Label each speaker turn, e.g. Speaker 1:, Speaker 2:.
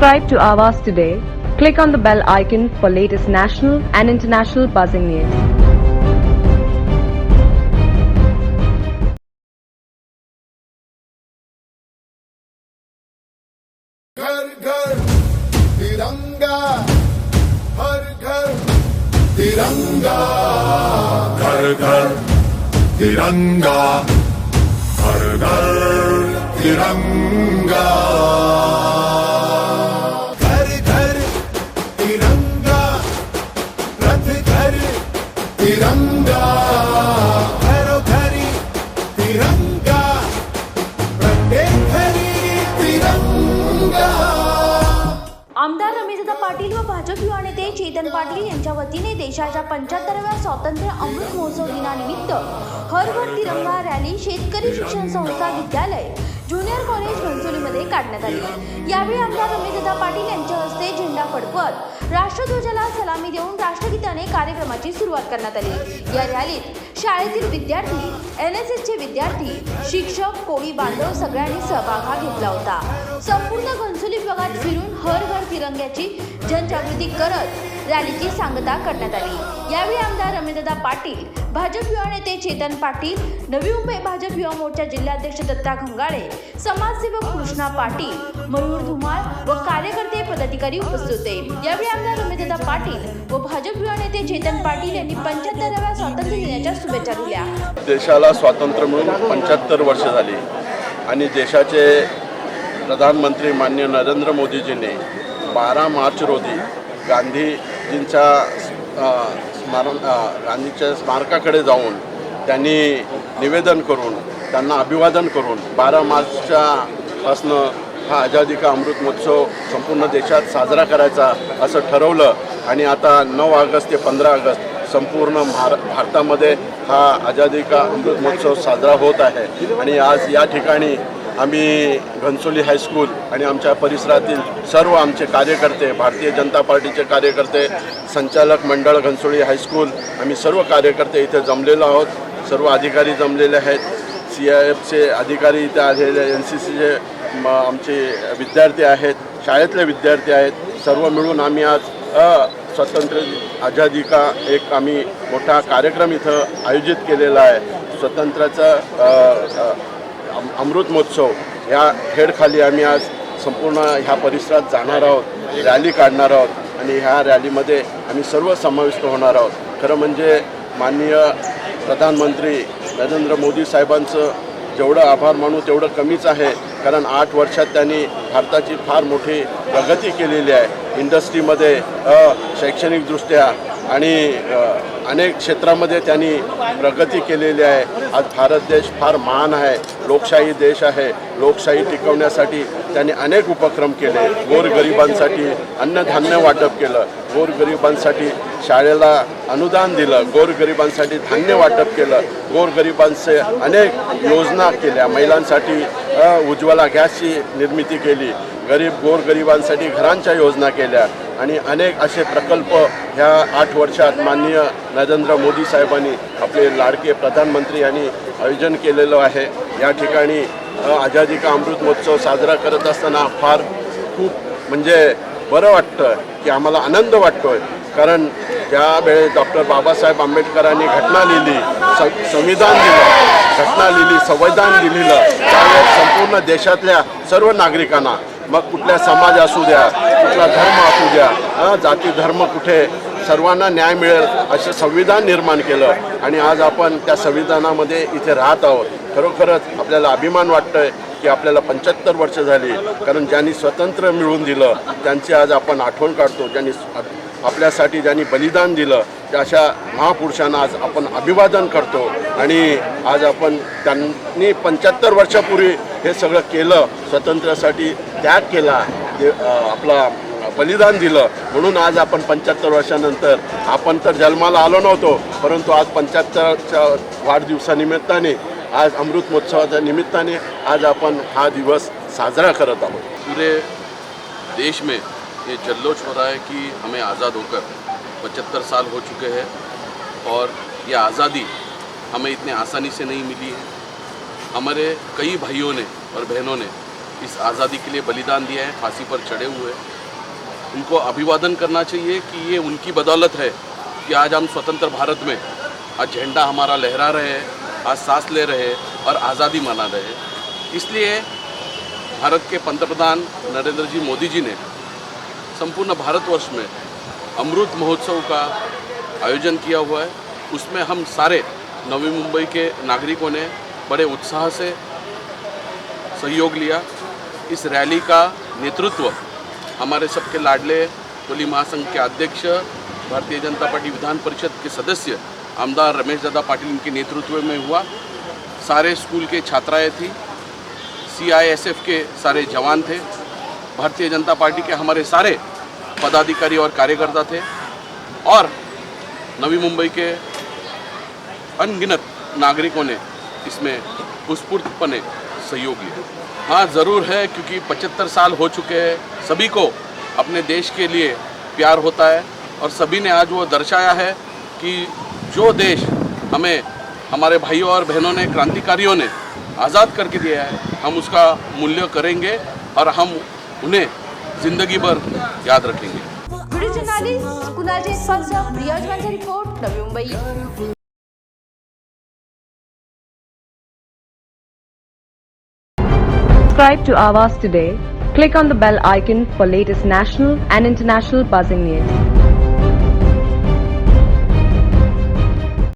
Speaker 1: Subscribe to Avas today. Click on the bell icon for latest national and international buzzing news.
Speaker 2: घर घर तिरंगा हर घर तिरंगा घर घर तिरंगा हर घर तिरंगा तिरंगा तिरंगा प्रत्येक घरी तिरंगा.
Speaker 3: आमदार रमेशदा पाटील व भाजप युवा नेते चेतन पाटील यांच्या वतीने देशाच्या पंच्याहत्तराव्या स्वातंत्र्य अमृत महोत्सव दिनानिमित्त हर घर तिरंगा रॅली शेतकरी शिक्षण संस्था विद्यालय ज्युनियर कॉलेज घनसोलीमध्ये काढण्यात आली. यावेळी आमदार रमेशदा पाटील यांच्या हस्ते झेंडा फडकवत राष्ट्रध्वजाला सलामी देऊन राष्ट्रगीताने कार्यक्रमाची सुरुवात करण्यात आली. या रॅलीत शाळेतील विद्यार्थी एन एस एसचे विद्यार्थी शिक्षक कोळी बांधव सगळ्यांनी सहभाग हा घेतला होता. संपूर्ण घनसोली भागात फिरून हर घर तिरंग्याची जनजागृती करत रॅलीची सांगता करण्यात आली. यावेळी आमदार रमेंद्रदा पाटील भाजप युवा नेते चेतन पाटील नवी मुंबई भाजप युवा मोर्चा जिल्हाध्यक्ष दत्ता घंगाळे समाजसेवक कृष्णा पाटील मयूर धुमाळ व कार्यकर्ते पदाधिकारी उपस्थित होते. यावेळी आमदार रमेशदादा पाटील व भाजप युवा नेते चेतन पाटील यांनी पंच्याहत्तराव्या स्वातंत्र्य दिनाच्या शुभेच्छा दिल्या.
Speaker 4: देशाला स्वातंत्र्य मिळून पंच्याहत्तर वर्ष झाली. आणि देशाचे प्रधानमंत्री मान्य नरेंद्र मोदीजींनी बारा मार्च रोजी गांधीजींच्या अ, गांधीच्या स्मारकाकडे जाऊन त्यांनी निवेदन करून त्यांना अभिवादन करून बारा मार्चच्या पासनं हा आझादी का अमृत महोत्सव संपूर्ण देशात साजरा करायचा असं ठरवलं. आणि आता नऊ ऑगस्ट ते पंधरा ऑगस्ट संपूर्ण भार भारतामध्ये हा आझादी का अमृत महोत्सव साजरा होत आहे. आणि आज या ठिकाणी आम्ही घनसोली हायस्कूल आणि आमच्या परिसरातील सर्व आमचे कार्यकर्ते भारतीय जनता पार्टीचे कार्यकर्ते संचालक मंडळ घनसोली हायस्कूल आम्ही सर्व कार्यकर्ते इथे जमलेलो आहोत. सर्व अधिकारी जमलेले आहेत. सी आय एफचे अधिकारी इथे आलेले एन सी सीचे म आमचे विद्यार्थी आहेत शाळेतले विद्यार्थी आहेत सर्व मिळून आम्ही आज स्वतंत्र स्वातंत्र्य आझादी का एक आम्ही मोठा कार्यक्रम इथं आयोजित केलेला आहे. स्वातंत्र्याचा अमृत महोत्सव ह्या हेडखाली आम्ही आज संपूर्ण ह्या परिसरात जाणार आहोत रॅली काढणार आहोत आणि ह्या रॅलीमध्ये आम्ही सर्व समाविष्ट होणार आहोत. खरं म्हणजे माननीय प्रधानमंत्री नरेंद्र मोदी साहेबांचं जेवढं आभार मानू तेवढं कमीच आहे. कारण आठ वर्षात त्यांनी भारताची फार मोठी प्रगती केलेली आहे. इंडस्ट्रीमध्ये अ, शैक्षणिकदृष्ट्या आणि अनेक क्षेत्रामध्ये त्यांनी प्रगती केलेली आहे. आज भारत देश फार महान आहे. लोकशाही देश आहे. लोकशाही टिकवण्यासाठी त्यांनी अनेक उपक्रम केले. गोरगरिबांसाठी अन्नधान्य वाटप केलं. गोरगरिबांसाठी शाळेला अनुदान दिलं. गोरगरिबांसाठी धान्य वाटप केलं. गोरगरिबांचे अनेक योजना केल्या. महिलांसाठी उज्ज्वला गॅसची निर्मिती केली. गरीब गोरगरिबांसाठी घरांच्या योजना केल्या. आणि अनेक असे प्रकल्प ह्या आठ वर्षात माननीय नरेंद्र मोदी साहेबांनी आपले लाडके प्रधानमंत्री यांनी आयोजन केलेलं आहे. या ठिकाणी आझादी का अमृत महोत्सव साजरा करत असताना फार खूप म्हणजे बरं वाटतं की आम्हाला आनंद वाटतोय. कारण त्यावेळेस डॉक्टर बाबासाहेब आंबेडकरांनी घटना लिहिली संविधान दिलं घटना लिहिली संविधान लिहिलं त्यावेळेस संपूर्ण देशातल्या सर्व नागरिकांना मग कुठल्या समाज असू द्या कुठला धर्म असू द्या जाती धर्म कुठे सर्वांना न्याय मिळेल असं संविधान निर्माण केलं आणि आज आपण त्या संविधानामध्ये इथे राहत आहोत. खरोखरच आपल्याला अभिमान वाटतोय की आपल्याला पंच्याहत्तर वर्ष झाली कारण ज्यांनी स्वतंत्र मिळवून दिलं त्यांची आज आपण आठवण काढतो ज्यांनी आपल्यासाठी ज्यांनी बलिदान दिलं त्या अशा महापुरुषांना आज आपण अभिवादन करतो आणि आज आपण त्यांनी पंच्याहत्तर वर्षापूर्वी हे सगळं केलं स्वातंत्र्यासाठी त्याग केला ते आपला बलिदान दिलं. म्हणून आज आपण पंच्याहत्तर वर्षानंतर आपण तर जन्माला आलो नव्हतो परंतु आज पंच्याहत्तरच्या वाढदिवसानिमित्ताने आज अमृत महोत्सवाच्या निमित्ताने आज आपण हा दिवस साजरा करत आहोत.
Speaker 5: पूरे देश में ये जल्लोष हो रहा है कि हमें आज़ाद होकर पचहत्तर साल हो चुके हैं और ये आज़ादी हमें इतने आसानी से नहीं मिली है। हमारे कई भाइयों ने और बहनों ने इस आज़ादी के लिए बलिदान दिया है, फांसी पर चढ़े हुए उनको अभिवादन करना चाहिए कि ये उनकी बदौलत है कि आज हम स्वतंत्र भारत में आज झंडा हमारा लहरा रहे हैं, आज सांस ले रहे हैं और आज़ादी मना रहे हैं। इसलिए भारत के पंतप्रधान नरेंद्र जी मोदी जी ने संपूर्ण भारतवर्ष में अमृत महोत्सव का आयोजन किया हुआ है। उसमें हम सारे नवी मुंबई के नागरिकों ने बड़े उत्साह से सहयोग लिया। इस रैली का नेतृत्व हमारे सबके लाडले कोली महासंघ के अध्यक्ष, भारतीय जनता पार्टी विधान परिषद के सदस्य, आमदार रमेश दादा पाटिल, इनके नेतृत्व में हुआ। सारे स्कूल के छात्राएँ थी सीआईएसएफ के सारे जवान थे, भारतीय जनता पार्टी के हमारे सारे पदाधिकारी और कार्यकर्ता थे और नवी मुंबई के अनगिनत नागरिकों ने इसमें उत्स्फूर्तपने सहयोग लिया हाँ ज़रूर है, क्योंकि 75 साल हो चुके हैं। सभी को अपने देश के लिए प्यार होता है और सभी ने आज वो दर्शाया है कि जो देश हमें, हमारे भाइयों और बहनों ने, क्रांतिकारियों ने आज़ाद करके दिया है, हम उसका मूल्य करेंगे और हम उन्हें ज़िंदगी भर याद रखेंगे।
Speaker 3: Report Navi Mumbai
Speaker 1: Subscribe to Avas today. Click on the bell icon for latest national and international buzzing news.